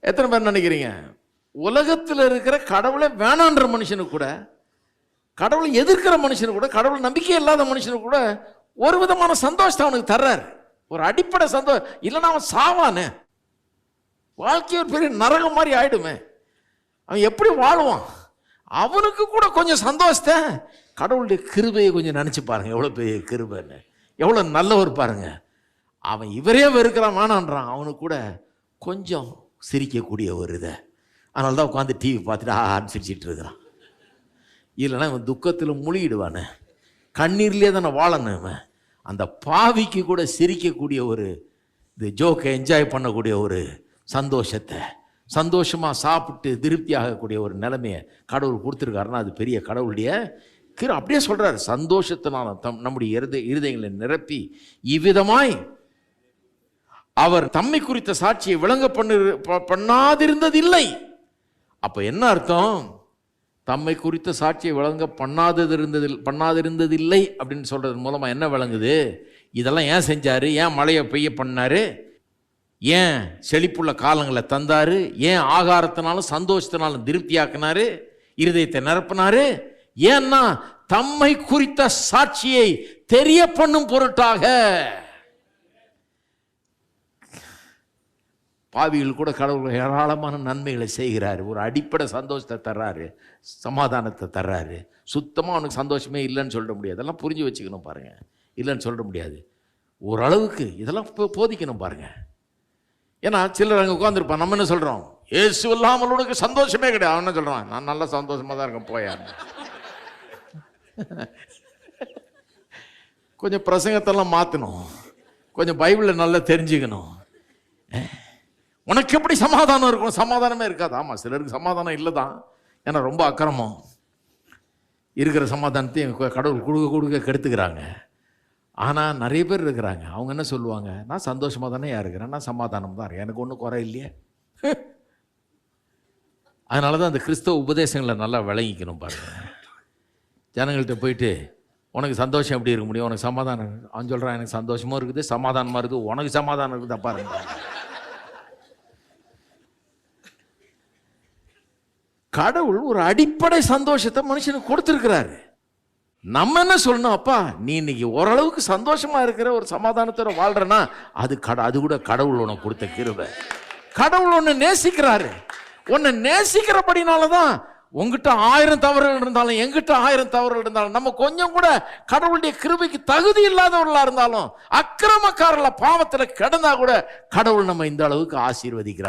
எத்தனை பேர் நினைக்கிறீங்க? உலகத்தில் இருக்கிற கடவுளை வேணான்ற மனுஷனுக்கு கூட கடவுளை எதிர்க்கிற மனுஷனு கூட கடவுள் நம்பிக்கை இல்லாத மனுஷனுக்கு கூட ஒரு விதமான சந்தோஷத்தை அவனுக்கு தர்றாரு. ஒரு அடிப்படை சந்தோஷம் இல்லைன்னா அவன் சாவானே. வாழ்க்கை ஒரு பெரிய நரகம் மாதிரி ஆயிடுமே. அவன் எப்படி வாழ்வான்? அவனுக்கு கூட கொஞ்சம் சந்தோஷத்தை. கடவுளுடைய கிருபையை கொஞ்சம் நினச்சி பாருங்க எவ்வளோ பெரிய கிருபைன்னு. எவ்வளோ நல்லவர் பாருங்க. அவன் இவரே வெறுக்கிறான் வேணான்றான். அவனுக்கு கூட கொஞ்சம் சிரிக்கக்கூடிய ஒரு இதை அதனால தான் உட்காந்து டிவி பார்த்துட்டு ஆன்னு சிரிச்சிட்டு இருக்கிறான். இல்லைன்னா இவன் துக்கத்தில் முழுகிடுவானே. கண்ணீர்லேயே தானே வாழணும் இவன். அந்த பாவிக்கு கூட சிரிக்கக்கூடிய ஒரு இது ஜோக்கை என்ஜாய் பண்ணக்கூடிய ஒரு சந்தோஷத்தை சந்தோஷமாக சாப்பிட்டு திருப்தி ஆகக்கூடிய ஒரு நிலைமையை கடவுள் கொடுத்துருக்காருன்னா அது பெரிய கடவுளுடைய கிரு அப்படியே சொல்கிறார் சந்தோஷத்தினால தம் நம்முடைய இருத இருதயங்களை நிரப்பி இவ்விதமாய் அவர் தம்மை குறித்த சாட்சியை விளங்க பண்ணு பண்ணாதிருந்ததில்லை. அப்போ என்ன அர்த்தம்? தம்மை குறித்த சாட்சியை விளங்க பண்ணாதது இருந்ததில் பண்ணாதிருந்ததில்லை அப்படின்னு சொல்கிறது மூலமாக என்ன விளங்குது? இதெல்லாம் ஏன் செஞ்சார்? ஏன் மழையை பெய்ய பண்ணார்? ஏன் செழிப்புள்ள காலங்களை தந்தார்? ஏன் ஆகாரத்தினாலும் சந்தோஷத்தினாலும் திருப்தியாக்குனாரு? இருதயத்தை நிரப்பினாரு? ஏன்னா தம்மை குறித்த சாட்சியை தெரிய பண்ணும் பொருட்டாக. பாவிகள் கூட கடவுள் ஏராளமான நன்மைகளை செய்கிறாரு. ஒரு அடிப்படை சந்தோஷத்தை தர்றாரு. சமாதானத்தை தர்றாரு. சுத்தமாக அவனுக்கு சந்தோஷமே இல்லைன்னு சொல்ல முடியாது. அதெல்லாம் புரிஞ்சு வச்சுக்கணும் பாருங்கள் இல்லைன்னு சொல்ல முடியாது. ஓரளவுக்கு இதெல்லாம் இப்போ போதிக்கணும் பாருங்கள் ஏன்னா சிலர் அங்கே உட்காந்துருப்பான் நம்ம என்ன சொல்கிறோம் ஏசு இல்லாமல் உனக்கு சந்தோஷமே கிடையாது. அவன் என்ன சொல்கிறான் நான் நல்லா சந்தோஷமாக தான் இருக்கேன் போயா. கொஞ்சம் பிரசங்கத்தெல்லாம் மாற்றணும் கொஞ்சம் பைபிளை நல்லா தெரிஞ்சுக்கணும். உனக்கு எப்படி சமாதானம் இருக்கும் சமாதானமே இருக்காது. ஆமாம் சிலருக்கு சமாதானம் இல்லை தான் ஏன்னா ரொம்ப அக்கிரமம். இருக்கிற சமாதானத்தையும் கடவுள் கொடுக்க கொடுக்க கெடுத்துக்கிறாங்க. ஆனால் நிறைய பேர் இருக்கிறாங்க. அவங்க என்ன சொல்லுவாங்க? நான் சந்தோஷமாக தானே இருக்கிறேன். நான் சமாதானம் தான் இருக்கேன். எனக்கு ஒன்றும் குறை இல்லையே. அதனால தான் அந்த கிறிஸ்தவ உபதேசங்களை நல்லா விளங்கிக்கணும் பாருங்க. ஜனங்கள்கிட்ட போயிட்டு உனக்கு சந்தோஷம் எப்படி இருக்க முடியும்? உனக்கு சமாதானம் அவன் சொல்கிறான் எனக்கு சந்தோஷமும் இருக்குது சமாதானமாக இருக்குது. உனக்கு சமாதானம் இருக்குது பாருங்க. கடவுள் ஒரு அடிப்படை சந்தோஷத்தை மனுஷனுக்கு கொடுத்துருக்கிறாரு. நம்ம என்ன சொல்லணும்? அப்பா நீ இன்னைக்கு ஓரளவுக்கு சந்தோஷமா இருக்கிற ஒரு சமாதானத்தோட வாழ்றனா அது கட அது கூட கடவுள் உனக்கு கொடுத்த கிருபை. கடவுள் உன்னை நேசிக்கிறாரு. உன்னை நேசிக்கிறபடினால தான் உங்ககிட்ட ஆயிரம் தவறுகள் இருந்தாலும் எங்கிட்ட ஆயிரம் தவறுகள் இருந்தாலும் நம்ம கொஞ்சம் கூட கடவுளுடைய கிருபைக்கு தகுதி இல்லாதவர்களாக இருந்தாலும் அக்கிரமக்காரல பாவத்தில் கிடந்தா கூட கடவுள் நம்ம இந்த அளவுக்கு ஆசீர்வதிக்கிறார்.